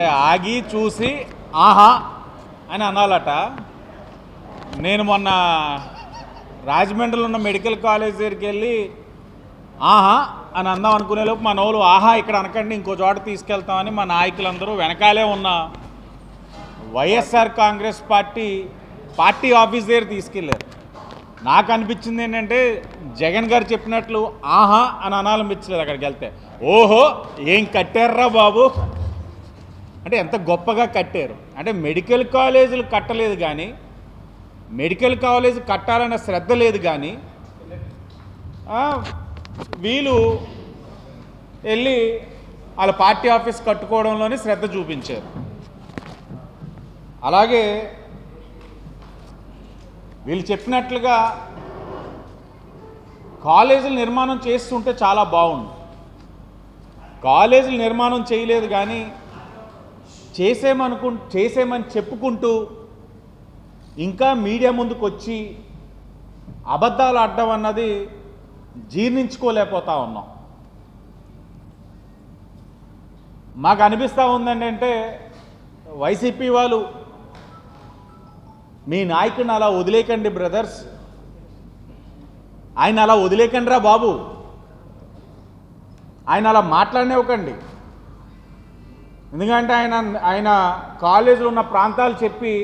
ఆగి చూసి ఆహా అని అనాలట. నేను మొన్న రాజమండ్రిలో ఉన్న మెడికల్ కాలేజ్ దగ్గరికి వెళ్ళి ఆహా అని అందాం అనుకునేలోపు లోపు మన వాళ్ళు ఆహా ఇక్కడ అనకండి ఇంకో చోట తీసుకెళ్తామని మా నాయకులందరూ వెనకాలే ఉన్న YSR Congress party party office దగ్గర తీసుకెళ్ళారు నాకు అనిపించింది ఏంటంటే జగన్ గారు చెప్పినట్లు ఆహా అని అనాలనిపించలేదు అక్కడికి వెళ్తే. ఓహో ఏం కట్టారా బాబు? అంటే ఎంత గొప్పగా కట్టారు. అంటే మెడికల్ కాలేజీలు కట్టలేదు కానీ మెడికల్ కాలేజ్ కట్టాలన్న శ్రద్ధ లేదు కానీ వీళ్ళు వెళ్ళి వాళ్ళ పార్టీ ఆఫీస్ కట్టుకోవడంలోనే శ్రద్ధ చూపించారు. అలాగే వీళ్ళు చెప్పినట్లుగా కాలేజీలు నిర్మాణం చేస్తుంటే చాలా బాగుంది. కాలేజీలు నిర్మాణం చేయలేదు కానీ చేసేమనుకు చేసేమని చెప్పుకుంటూ ఇంకా మీడియా ముందుకు వచ్చి అబద్ధాలు ఆడడం అన్నది జీర్ణించుకోలేకపోతా ఉన్నాం. మాకు అనిపిస్తూ ఉందండి అంటే వైసీపీ వాళ్ళు మీ నాయకుడిని అలా వదిలేకండి బ్రదర్స్. ఆయన అలా వదిలేకండి రా బాబు. ఆయన అలా మాట్లాడనివ్వకండి. ఎందుకంటే ఆయన ఆయన కాలేజీలో ఉన్న ప్రాంతాలు చెప్పి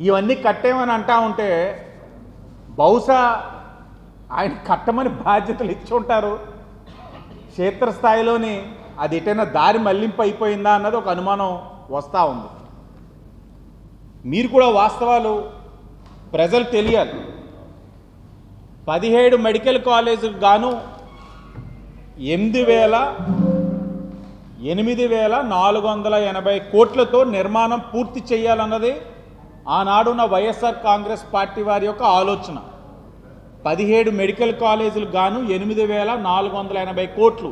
ఇవన్నీ కట్టేమని అంటా ఉంటే బహుశా ఆయన కట్టమని బాధ్యతలు ఇచ్చి ఉంటారు. క్షేత్రస్థాయిలోని అది ఎటైనా దారి మళ్ళింపు అయిపోయిందా అన్నది ఒక అనుమానం వస్తూ ఉంది. మీరు కూడా వాస్తవాలు ప్రజలు తెలియాలి. పదిహేడు మెడికల్ కాలేజీకి గాను ఎనిమిది వేల ఎనిమిది వేల నాలుగు వందల ఎనభై కోట్లతో నిర్మాణం పూర్తి చేయాలన్నది ఆనాడున్న వైఎస్ఆర్ కాంగ్రెస్ పార్టీ వారి యొక్క ఆలోచన. పదిహేడు మెడికల్ కాలేజీలు గాను ఎనిమిది వేల నాలుగు వందల ఎనభై కోట్లు.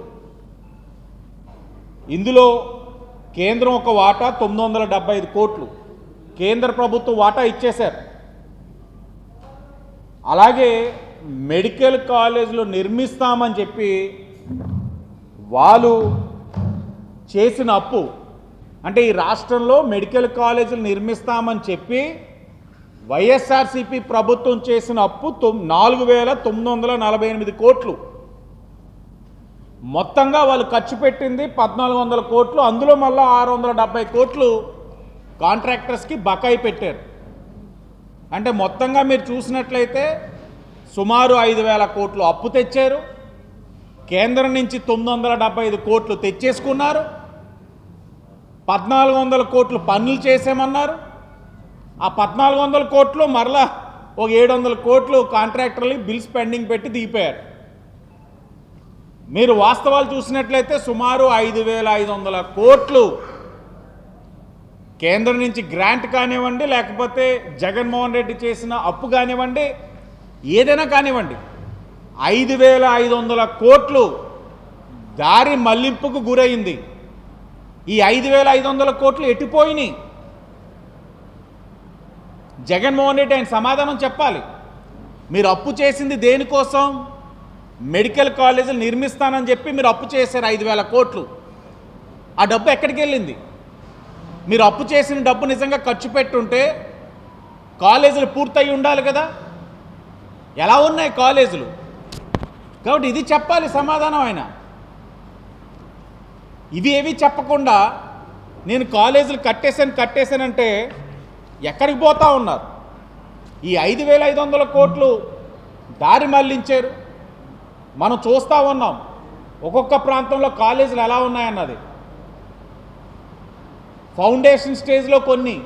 ఇందులో కేంద్రం ఒక వాటా తొమ్మిది వందల డెబ్బై ఐదు కోట్లు. కేంద్ర ప్రభుత్వం వాటా ఇచ్చేశారు. అలాగే మెడికల్ కాలేజీలు నిర్మిస్తామని చెప్పి వాళ్ళు చేసిన అప్పు. అంటే ఈ రాష్ట్రంలో మెడికల్ కాలేజీలు నిర్మిస్తామని చెప్పి వైఎస్ఆర్సిపి ప్రభుత్వం చేసిన అప్పు నాలుగు వేల తొమ్మిది వందల నలభై ఎనిమిది కోట్లు. మొత్తంగా వాళ్ళు ఖర్చు పెట్టింది పద్నాలుగు వందల కోట్లు అందులో మళ్ళీ ఆరు వందల డెబ్బై కోట్లు కాంట్రాక్టర్స్కి బకాయి పెట్టారు. అంటే మొత్తంగా మీరు చూసినట్లయితే సుమారు ఐదు వేల కోట్లు అప్పు తెచ్చారు. కేంద్రం నుంచి తొమ్మిది వందల డెబ్బై ఐదు కోట్లు తెచ్చేసుకున్నారు. పద్నాలుగు వందల కోట్లు పన్నులు చేసేమన్నారు? ఆ పద్నాలుగు వందల కోట్లు మరలా ఒక ఏడు వందల కోట్లు కాంట్రాక్టర్లకి బిల్స్ పెండింగ్ పెట్టి దిగిపోయారు. మీరు వాస్తవాలు చూసినట్లయితే సుమారు ఐదు వేల ఐదు వందల కోట్లు కేంద్రం నుంచి గ్రాంట్ కానివ్వండి లేకపోతే జగన్మోహన్ రెడ్డి చేసిన అప్పు కానివ్వండి ఏదైనా కానివ్వండి ఐదు వేల ఐదు వందల కోట్లు దారి మళ్ళింపుకు గురైంది. ఈ ఐదు వేల ఐదు వందల కోట్లు ఎట్టిపోయినాయి జగన్మోహన్ రెడ్డి ఆయన సమాధానం చెప్పాలి. మీరు అప్పు చేసింది దేనికోసం? మెడికల్ కాలేజీలు నిర్మిస్తానని చెప్పి మీరు అప్పు చేశారు ఐదు వేల కోట్లు. ఆ డబ్బు ఎక్కడికి వెళ్ళింది? మీరు అప్పు చేసిన డబ్బు నిజంగా ఖర్చు పెట్టుంటే కాలేజీలు పూర్తయి ఉండాలి కదా? ఎలా ఉన్నాయి కాలేజీలు? కాబట్టి ఇది చెప్పాలి సమాధానం ఆయన. ఇది ఏవి చెప్పకుండా నేను కాలేజీలు కట్టేశాను కట్టేశానంటే ఎక్కడికి పోతా ఉన్నారు? ఈ ఐదు వేల ఐదు వందల కోట్లు దారి మళ్ళించారు. మనం చూస్తూ ఉన్నాం ఒక్కొక్క ప్రాంతంలో కాలేజీలు ఎలా ఉన్నాయన్నది. ఫౌండేషన్ స్టేజ్లో కొన్ని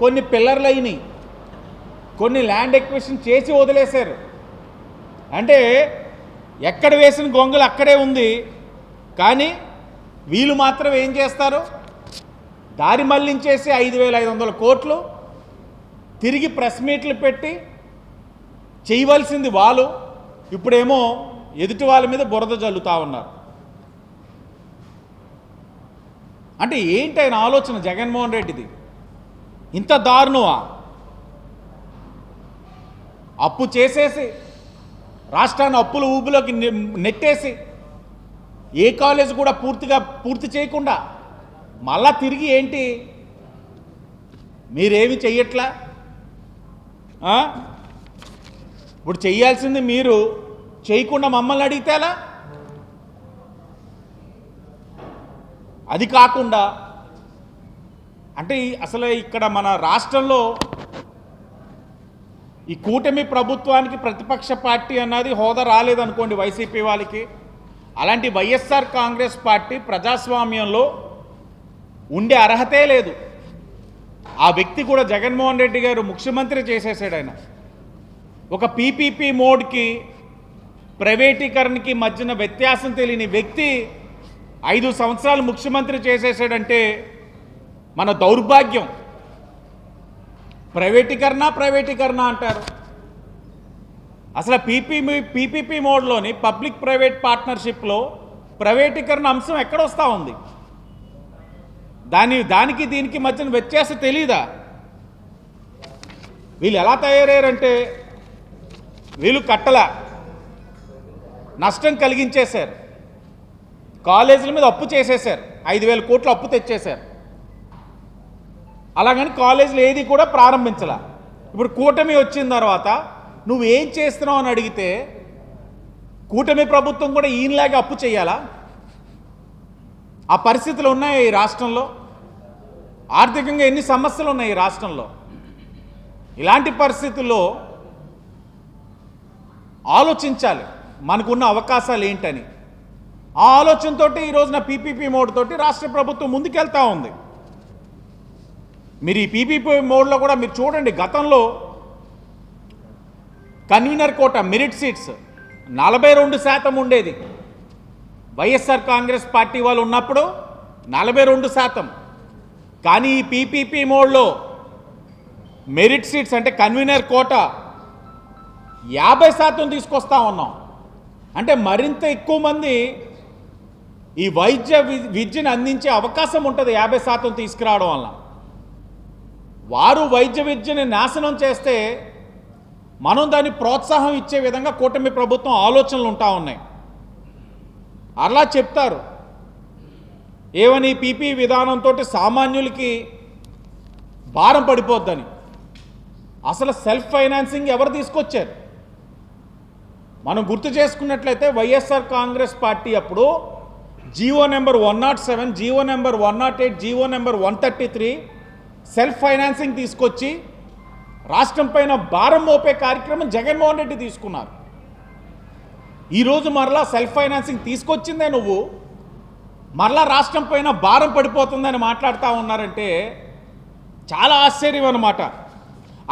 కొన్ని పిల్లర్లు అయినాయి. కొన్ని ల్యాండ్ ఎక్విషన్ చేసి వదిలేశారు. అంటే ఎక్కడ వేసిన గొంగలు అక్కడే ఉంది. కానీ వీళ్ళు మాత్రం ఏం చేస్తారు? దారి మళ్ళించేసి ఐదు వేల ఐదు వందల కోట్లు తిరిగి ప్రెస్ మీట్లు పెట్టి చేయవలసింది వాళ్ళు. ఇప్పుడేమో ఎదుటి వాళ్ళ మీద బురద జల్లుతూ ఉన్నారు. అంటే ఏంటి ఆయన ఆలోచన జగన్మోహన్ రెడ్డిది? ఇంత దారుణమా? అప్పు చేసేసి రాష్ట్రాన్ని అప్పుల ఊబిలోకి నె- నెట్టేసి ఏ కాలేజ్ కూడా పూర్తిగా పూర్తి చేయకుండా మళ్ళా తిరిగి ఏంటి? మీరేమి చెయ్యట్లా? ఇప్పుడు చెయ్యాల్సింది మీరు చేయకుండా మమ్మల్ని అడిగితేలా అది కాకుండా అంటే అసలు ఇక్కడ మన రాష్ట్రంలో ఈ కూటమి ప్రభుత్వానికి ప్రతిపక్ష పార్టీ అన్నది హోదా రాలేదనుకోండి వైసీపీ వాళ్ళకి. అలాంటి వైఎస్ఆర్ కాంగ్రెస్ పార్టీ ప్రజాస్వామ్యంలో ఉండే అర్హతే లేదు. ఆ వ్యక్తి కూడా జగన్మోహన్ రెడ్డి గారు ముఖ్యమంత్రి చేసేసాడు ఆయన. ఒక పీపీపీ మోడ్కి ప్రైవేటీకరణకి మధ్యన వ్యత్యాసం తెలియని వ్యక్తి ఐదు సంవత్సరాలు ముఖ్యమంత్రి చేసేసాడంటే మన దౌర్భాగ్యం. ప్రైవేటీకరణ ప్రైవేటీకరణ అంటారు. అసలు పీపీ పీపీపీ మోడ్లోని పబ్లిక్ ప్రైవేట్ పార్ట్నర్షిప్లో ప్రైవేటీకరణ అంశం ఎక్కడ వస్తూ ఉంది? దాని దానికి దీనికి మధ్యన వ్యత్యాసం తెలీదా? వీళ్ళు ఎలా తయారయ్యారంటే వీళ్ళు కట్టల నష్టం కలిగించేశారు. కాలేజీల మీద అప్పు చేసేశారు. ఐదు వేల కోట్లు అప్పు తెచ్చేశారు. అలాగని కాలేజీలు ఏది కూడా ప్రారంభించాల. ఇప్పుడు కూటమి వచ్చిన తర్వాత నువ్వు ఏం చేస్తున్నావు అని అడిగితే కూటమి ప్రభుత్వం కూడా ఈయనలాగే అప్పు చేయాలా? ఆ పరిస్థితులు ఉన్నాయి ఈ రాష్ట్రంలో? ఆర్థికంగా ఎన్ని సమస్యలు ఉన్నాయి ఈ రాష్ట్రంలో? ఇలాంటి పరిస్థితుల్లో ఆలోచించాలి. మనకున్న అవకాశాలు ఏంటని. ఆ ఆలోచనతోటి ఈ రోజున పీపీపీ మోడ్ తోటి రాష్ట్ర ప్రభుత్వం ముందుకెళ్తా ఉంది. మీరు ఈ పీపీపీ మోడ్లో కూడా మీరు చూడండి గతంలో కన్వీనర్ కోట మెరిట్ సీట్స్ నలభై రెండు శాతం ఉండేది. వైఎస్ఆర్ కాంగ్రెస్ పార్టీ వాళ్ళు ఉన్నప్పుడు నలభై రెండు శాతం. కానీ ఈ పీపీపీ మోడ్లో మెరిట్ సీట్స్ అంటే కన్వీనర్ కోట యాభై శాతం తీసుకొస్తా ఉన్నాం. అంటే మరింత ఎక్కువ మంది ఈ వైద్య విద్యను అందించే అవకాశం ఉంటుంది యాభై శాతం తీసుకురావడం వల్ల. వారు వైద్య విద్యని నాశనం చేస్తే మనం దాన్ని ప్రోత్సాహం ఇచ్చే విధంగా కూటమి ప్రభుత్వం ఆలోచనలు ఉంటా ఉన్నాయి. అలా చెప్తారు. ఏమని పీపీ విధానంతో సామాన్యులకి భారం పడిపోద్దని. అసలు సెల్ఫ్ ఫైనాన్సింగ్ ఎవరు తీసుకొచ్చారు? మనం గుర్తు చేసుకున్నట్లయితే వైఎస్ఆర్ కాంగ్రెస్ పార్టీ అప్పుడు GO number one nought seven GO number one nought eight GO number one thirty three self financing తీసుకొచ్చి రాష్ట్రం పైన భారం మోపే కార్యక్రమం జగన్మోహన్ రెడ్డి తీసుకున్నారు. ఈరోజు మరలా సెల్ఫ్ ఫైనాన్సింగ్ తీసుకొచ్చిందే నువ్వు. మరలా రాష్ట్రం పైన భారం పడిపోతుందని మాట్లాడుతూ ఉన్నారంటే చాలా ఆశ్చర్యం అన్నమాట.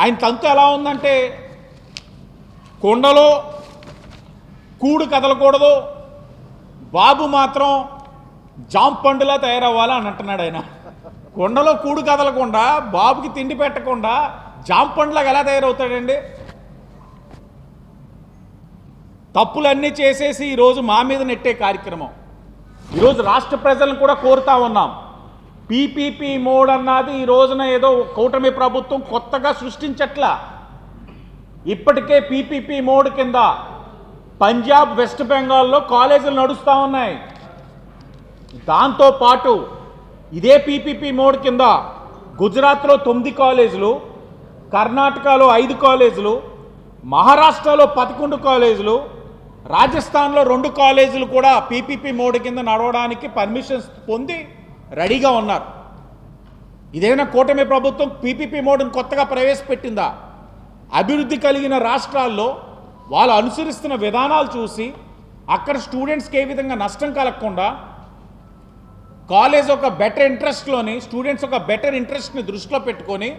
ఆయన తంతు ఎలా ఉందంటే కొండలో కూడు కదలకూడదు. బాబు మాత్రం జాంప్ పండులా తయారవ్వాలా అని అంటున్నాడు ఆయన. కొండలో కూడు కదలకుండా బాబుకి తిండి పెట్టకుండా జామ పండులాగా ఎలా తయారవుతాడండి? తప్పులన్నీ చేసేసి ఈరోజు మా మీద నెట్టే కార్యక్రమం. ఈరోజు రాష్ట్ర ప్రజలను కూడా కోరుతా ఉన్నాం. పీపీపీ మోడ్ అన్నది ఈ రోజున ఏదో కూటమి ప్రభుత్వం కొత్తగా సృష్టించట్లా. ఇప్పటికే పీపీపీ మోడ్ కింద పంజాబ్ వెస్ట్ బెంగాల్లో కాలేజీలు నడుస్తూ ఉన్నాయి. దాంతో పాటు ఇదే పీపీపీ మోడ్ కింద గుజరాత్లో తొమ్మిది కాలేజీలు కర్ణాటకలో ఐదు కాలేజీలు మహారాష్ట్రలో పదకొండు కాలేజీలు రాజస్థాన్లో రెండు కాలేజీలు కూడా పీపీపీ మోడ్ కింద నడవడానికి పర్మిషన్స్ పొంది రెడీగా ఉన్నారు. ఇదేమైనా కూటమి ప్రభుత్వం పీపీపీ మోడ్ని కొత్తగా ప్రవేశపెట్టిందా? అభివృద్ధి కలిగిన రాష్ట్రాల్లో వాళ్ళు అనుసరిస్తున్న విధానాలు చూసి అక్కడ స్టూడెంట్స్కి ఏ విధంగా నష్టం కలగకుండా కాలేజ్ ఒక బెటర్ ఇంట్రెస్ట్లోని స్టూడెంట్స్ ఒక బెటర్ ఇంట్రెస్ట్ని దృష్టిలో పెట్టుకొని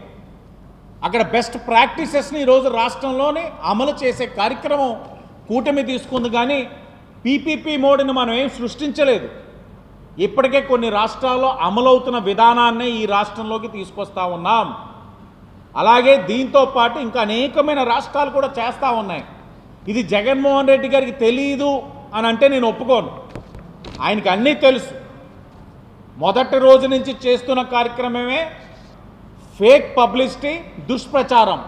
అక్కడ బెస్ట్ ప్రాక్టీసెస్ని ఈరోజు రాష్ట్రంలోనే అమలు చేసే కార్యక్రమం కూటమి తీసుకుంది కానీ పీపీపీ మోడీని మనం ఏం సృష్టించలేదు. ఇప్పటికే కొన్ని రాష్ట్రాల్లో అమలవుతున్న విధానాన్నే ఈ రాష్ట్రంలోకి తీసుకొస్తా ఉన్నాం. అలాగే దీంతో పాటు ఇంకా అనేకమైన రాష్ట్రాలు కూడా చేస్తూ ఉన్నాయి. ఇది జగన్మోహన్ రెడ్డి గారికి తెలియదు అని అంటే నేను ఒప్పుకోను. ఆయనకి అన్నీ తెలుసు. మొదటి రోజు నుంచి చేస్తున్న కార్యక్రమమే ఫేక్ పబ్లిసిటీ దుష్ప్రచారం.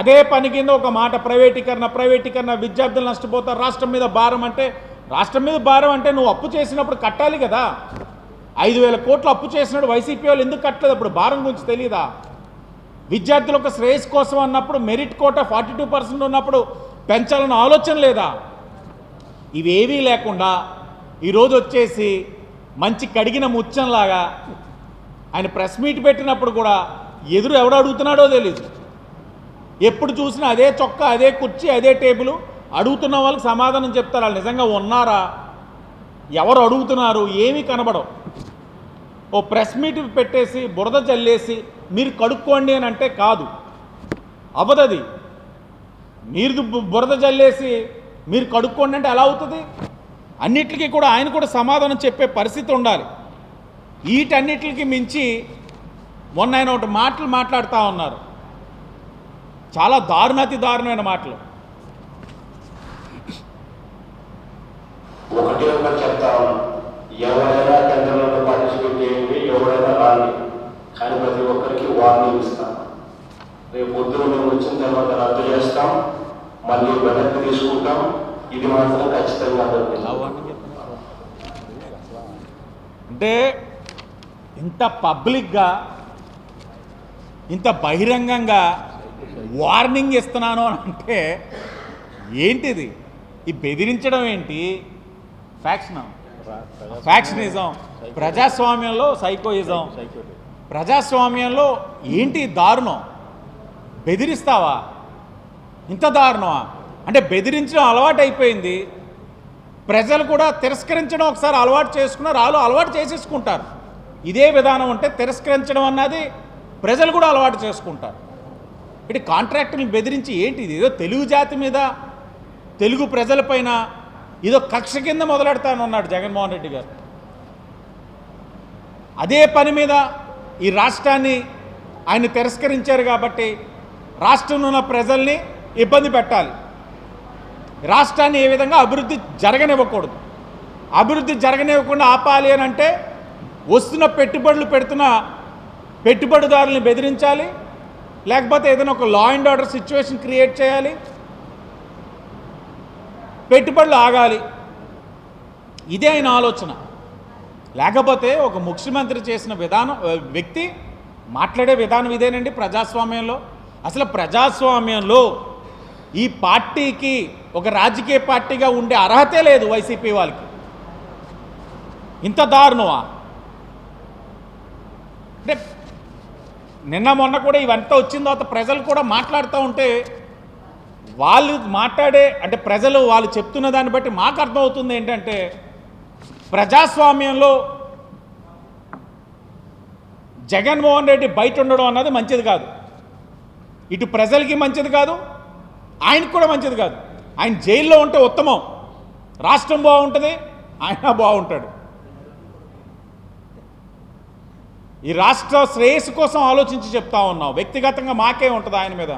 అదే పని కింద ఒక మాట ప్రైవేటీకరణ ప్రైవేటీకరణ విద్యార్థులు నష్టపోతారు. రాష్ట్రం మీద భారం అంటే రాష్ట్రం మీద భారం అంటే నువ్వు అప్పు చేసినప్పుడు కట్టాలి కదా. ఐదు వేల కోట్లు అప్పు చేసినాడు వైసీపీ వాళ్ళు ఎందుకు కట్టలేదు? అప్పుడు భారం గురించి తెలియదా విద్యార్థుల యొక్క శ్రేయస్ కోసం అన్నప్పుడు merit quota forty two percent ఉన్నప్పుడు పెంచాలన్న ఆలోచన లేదా? ఇవేవీ లేకుండా ఈరోజు వచ్చేసి మంచి కడిగిన ముచ్చంలాగా ఆయన ప్రెస్ మీట్ పెట్టినప్పుడు కూడా ఎదురు ఎవడు అడుగుతున్నాడో తెలియదు ఎప్పుడు చూసినా అదే చొక్కా అదే కుర్చీ అదే టేబుల్ అడుగుతున్న వాళ్ళకి సమాధానం చెప్తారు. వాళ్ళు నిజంగా ఉన్నారా? ఎవరు అడుగుతున్నారు? ఏమీ కనబడవు. ఓ ప్రెస్ మీట్ పెట్టేసి బురద చల్లేసి మీరు కడుక్కోండి అని అంటే కాదు. అవదది మీరు బురద చల్లేసి మీరు కడుక్కోండి అంటే ఎలా అవుతుంది? అన్నిటికీ కూడా ఆయన కూడా సమాధానం చెప్పే పరిస్థితి ఉండాలి. వీటన్నిటికి మించి మొన్న ఆయన ఒకటి మాటలు మాట్లాడుతూ ఉన్నారు. చాలా దారుణాతి దారుణమైన మాటలు. ఒకటే ఒకటి ఎవరైనా టెండర్లలో పార్టిసిపేట్ చేయండి ఎవరైనా రాండి కానీ ప్రతి ఒక్కరికి వార్నింగ్ ఇస్తాం. రేపు పొద్దున మేము వచ్చిన తర్వాత రద్దు చేస్తాం. మళ్ళీ వెనక్కి తీసుకుంటాం. ఇది మాత్రం ఖచ్చితంగా జరుగుతుంది. అంటే ఇంత పబ్లిక్గా ఇంత బహిరంగంగా వార్నింగ్ ఇస్తున్నాను అని అంటే ఏంటిది? ఈ బెదిరించడం ఏంటి? ఫ్యాక్షన్ ఫ్యాక్షనిజం ప్రజాస్వామ్యంలో సైకోయిజం ప్రజాస్వామ్యంలో ఏంటి దారుణం? బెదిరిస్తావా? ఇంత దారుణమా? అంటే బెదిరించడం అలవాటు అయిపోయింది ప్రజలు కూడా తిరస్కరించడం ఒకసారి అలవాటు చేసుకున్నారు వాళ్ళు అలవాటు చేసేసుకుంటారు. ఇదే విధానం ఉంటే తిరస్కరించడం అన్నది ప్రజలు కూడా అలవాటు చేసుకుంటారు. ఇటు కాంట్రాక్టులను బెదిరించి ఏంటి ఇది? ఏదో తెలుగు జాతి మీద తెలుగు ప్రజలపైన ఏదో కక్ష కింద మొదలెడతానన్నాడు జగన్మోహన్ రెడ్డి గారు. అదే పని మీద ఈ రాష్ట్రాన్ని ఆయన తిరస్కరించారు కాబట్టి రాష్ట్రంలో ఉన్న ప్రజల్ని ఇబ్బంది పెట్టాలి. రాష్ట్రాన్ని ఏ విధంగా అభివృద్ధి జరగనివ్వకూడదు. అభివృద్ధి జరగనివ్వకుండా ఆపాలి అని అంటే వస్తున్న పెట్టుబడులు పెడుతున్న పెట్టుబడిదారులను బెదిరించాలి లేకపోతే ఏదైనా ఒక law and order situation create చేయాలి పెట్టుబడులు ఆగాలి. ఇదే ఆయన ఆలోచన. లేకపోతే ఒక ముఖ్యమంత్రి చేసిన విధానం వ్యక్తి మాట్లాడే విధానం ఇదేనండి ప్రజాస్వామ్యంలో. అసలు ప్రజాస్వామ్యంలో ఈ పార్టీకి ఒక రాజకీయ పార్టీగా ఉండే అర్హతే లేదు వైసీపీ వాళ్ళకి. ఇంత దారుణమా? అంటే నిన్న మొన్న కూడా ఇవంతా వచ్చిన తర్వాత ప్రజలు కూడా మాట్లాడుతూ ఉంటే వాళ్ళు మాట్లాడే అంటే ప్రజలు వాళ్ళు చెప్తున్న దాన్ని బట్టి మాకు అర్థమవుతుంది ఏంటంటే ప్రజాస్వామ్యంలో జగన్మోహన్ రెడ్డి బయట ఉండడం అన్నది మంచిది కాదు. ఇటు ప్రజలకి మంచిది కాదు ఆయనకు కూడా మంచిది కాదు. ఆయన జైల్లో ఉంటే ఉత్తమం. రాష్ట్రం బాగుంటుంది ఆయన బాగుంటాడు. ఈ రాష్ట్ర శ్రేయస్సు కోసం ఆలోచించి చెప్తా ఉన్నాం వ్యక్తిగతంగా మాకే ఉంటుంది ఆయన మీద.